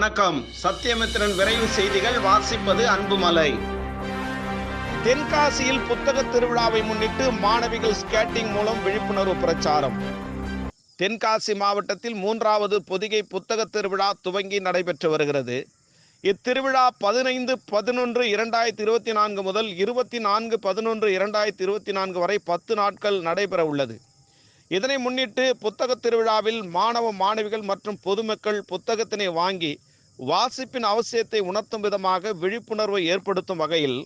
வணக்கம். சத்தியமித்திரன் விரைவு செய்திகள். வாசிப்பது அன்புமலை. தென்காசியில் புத்தக திருவிழாவை முன்னிட்டு மாணவிகள் ஸ்கேட்டிங் மூலம் விழிப்புணர்வு பிரச்சாரம். தென்காசி மாவட்டத்தில் மூன்றாவது பொதிகை புத்தக திருவிழா துவங்கி நடைபெற்று வருகிறது. இத்திருவிழா பதினைந்து பதினொன்று இரண்டாயிரத்தி இருபத்தி நான்கு முதல் இருபத்தி நான்கு பதினொன்று இரண்டாயிரத்தி இருபத்தி நான்கு வரை பத்து நாட்கள் நடைபெற உள்ளது. இதனை முன்னிட்டு புத்தக திருவிழாவில் மாணவ மாணவிகள் மற்றும் பொதுமக்கள் புத்தகத்தினை வாங்கி வாசிப்பின் அவசியத்தை உணர்த்தும் விதமாக விழிப்புணர்வை ஏற்படுத்தும் வகையில்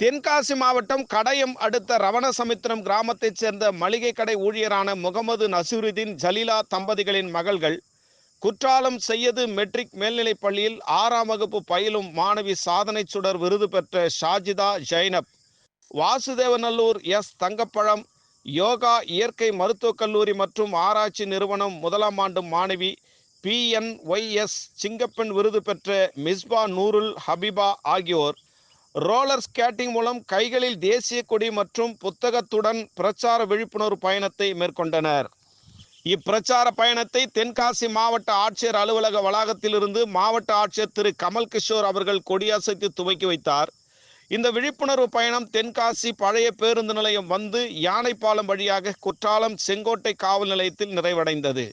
தென்காசி மாவட்டம் கடையம் அடுத்த ரவணசமுத்திரம் கிராமத்தைச் சேர்ந்த மளிகை கடை ஊழியரான முகமது நசீருதீன் ஜலீலா தம்பதிகளின் மகள்கள் குற்றாலம் செய்யது மெட்ரிக் மேல்நிலைப் பள்ளியில் ஆறாம் வகுப்பு பயிலும் மாணவி சாதனை சுடர் விருது பெற்ற ஷாஜிதா ஜைனப் வாசுதேவநல்லூர் எஸ் தங்கப்பழம் யோகா இயற்கை மருத்துவக் கல்லூரி மற்றும் ஆராய்ச்சி நிறுவனம் முதலாம் ஆண்டு மாணவி பிஎன்ஒய்எஸ் சிங்கப்பெண் விருது பெற்ற மிஸ்பா நூருல் ஹபீபா ஆகியோர் ரோலர் ஸ்கேட்டிங் மூலம் கைகளில் தேசிய கொடி மற்றும் புத்தகத்துடன் பிரச்சார விழிப்புணர்வு பயணத்தை மேற்கொண்டனர். இப்பிரச்சார பயணத்தை தென்காசி மாவட்ட ஆட்சியர் அலுவலக வளாகத்திலிருந்து மாவட்ட ஆட்சியர் திரு. கமல் கிஷோர் அவர்கள் கொடியசைத்து துவக்கி வைத்தார். இந்த விழிப்புணர்வு பயணம் தென்காசி பழைய பேருந்து நிலையம் வந்து யானைப்பாலம் வழியாக குற்றாலம் செங்கோட்டை காவல் நிலையத்தில் நிறைவடைந்தது.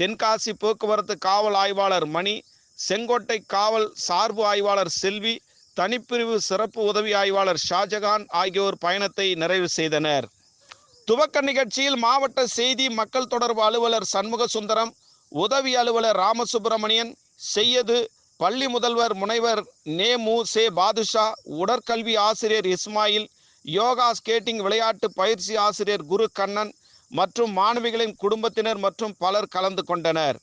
தென்காசி போக்குவரத்து காவல் ஆய்வாளர் மணி செங்கோட்டை காவல் சார்பு ஆய்வாளர் செல்வி தனிப்பிரிவு சிறப்பு உதவி ஆய்வாளர் ஷாஜகான் ஆகியோர் பயணத்தை நிறைவு செய்தனர். துவக்க நிகழ்ச்சியில் மாவட்ட செய்தி மக்கள் தொடர்பு அலுவலர் சண்முக சுந்தரம் உதவி அலுவலர் ராமசுப்பிரமணியன் செய்யது பள்ளி முதல்வர் முனைவர் நே. மு. சே. பாதுஷா உடற்கல்வி ஆசிரியர் இஸ்மாயில் யோகா ஸ்கேட்டிங் விளையாட்டு பயிற்சி ஆசிரியர் குரு கண்ணன் மற்றும் மாணவிகளின் குடும்பத்தினர் மற்றும் பலர் கலந்து கொண்டனர்.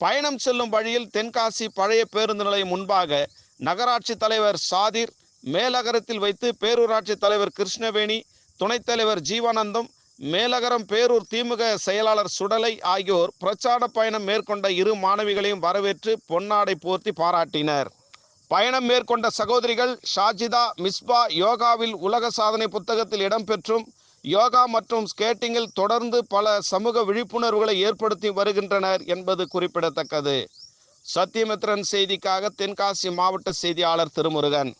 பயணம் செல்லும் வழியில் தென்காசி பழைய பேருந்து நிலையம் முன்பாக நகராட்சி தலைவர் சாதிர் மேலகரத்தில் வைத்து பேரூராட்சி தலைவர் கிருஷ்ணவேணி துணைத் தலைவர் ஜீவானந்தம் மேலகரம் பேரூர் திமுக செயலாளர் சுடலை ஆகியோர் பிரச்சார பயணம் மேற்கொண்ட இரு மாணவிகளையும் வரவேற்று பொன்னாடை போர்த்தி பாராட்டினர். பயணம் மேற்கொண்ட சகோதரிகள் ஷாஜிதா மிஸ்பா யோகாவில் உலக சாதனை புத்தகத்தில் இடம்பெற்றும் யோகா மற்றும் ஸ்கேட்டிங்கில் தொடர்ந்து பல சமூக விழிப்புணர்வுகளை ஏற்படுத்தி வருகின்றனர் என்பது குறிப்பிடத்தக்கது. சத்தியமித்ரன் செய்திக்காக தென்காசி மாவட்ட செய்தியாளர் திருமுருகன்.